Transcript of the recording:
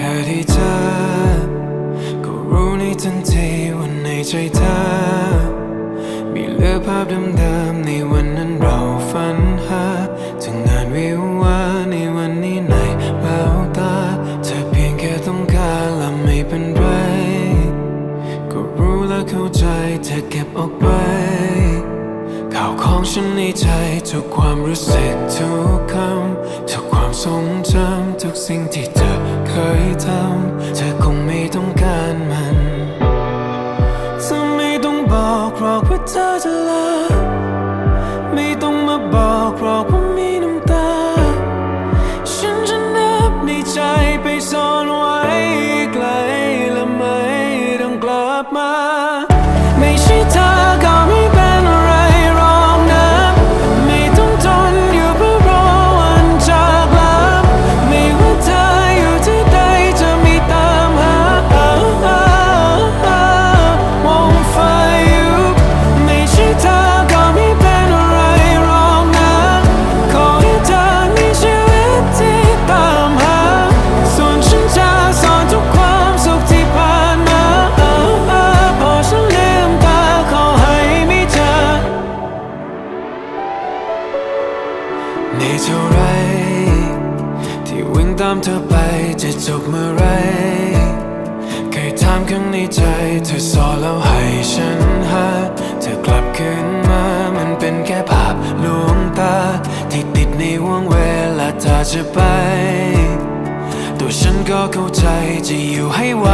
แค่ที่เจอก็รู้ในทันทีว่าในใจเธอ มีเลือภาพเดิมๆในวันนั้นเราฝันหาถึงงานวิวาในวันนี้ในแววตา เธอเพียงแค่ต้องการและไม่เป็นไร ก็รู้และเข้าใจเธอเก็บออกไปข่าวของฉันในใจทุกความรู้สึกทุกคำทุกความทรงจำทุกสิ่งที่เธอ ยทำ เธอคงไม่ต้องการมันเธอไม่ต้องบอกหรอกว่าเธอจะลาไม่ต้องมาบอกหรอกว่ามีน้ำตา ฉันจะนับในใจไปซ่อนไว้ ในเท่าไร ที่วิ่งตามเธอไปจะจบเมื่อไรเคยถามข้างในใจ เธอสอนแล้วให้ฉันหา เธอกลับคืนมามันเป็นแค่ภาพลวงตา ที่ติดในวงเวลาเธอจะไป ตัวฉันก็เข้าใจจะอยู่ให้ไว